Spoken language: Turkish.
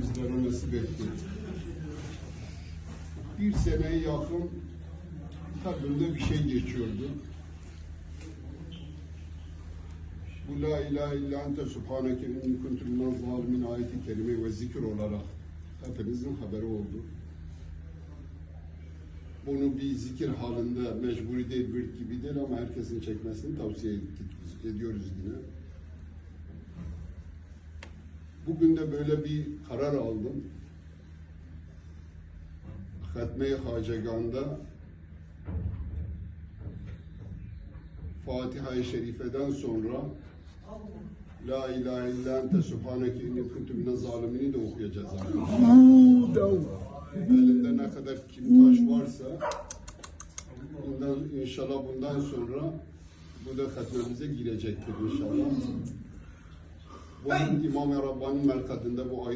bizlere nasip etti. Bir seneye yakın kalbimde bir şey geçiyordu. Bu la ilahe illa ente subhaneke inni kuntu minel zalimin ayeti kerime ve zikir olarak hepinizin haberi oldu. Bunu bir zikir halinde mecburi değil, bir gibi değil ama herkesin çekmesini tavsiye ettik, ediyoruz yine. Bugün de böyle bir karar aldım. Hatme-i Hacegan'da Fatiha-i Şerife'den sonra La ilahe illa ente subhaneke inni kuntu minez zalimini de okuyacağız. Elinde ne kadar kim taş varsa bundan inşallah bundan sonra bu da hatmemize girecektir inşallah. Bu İmam-ı Rabbani merkezinde bu ayı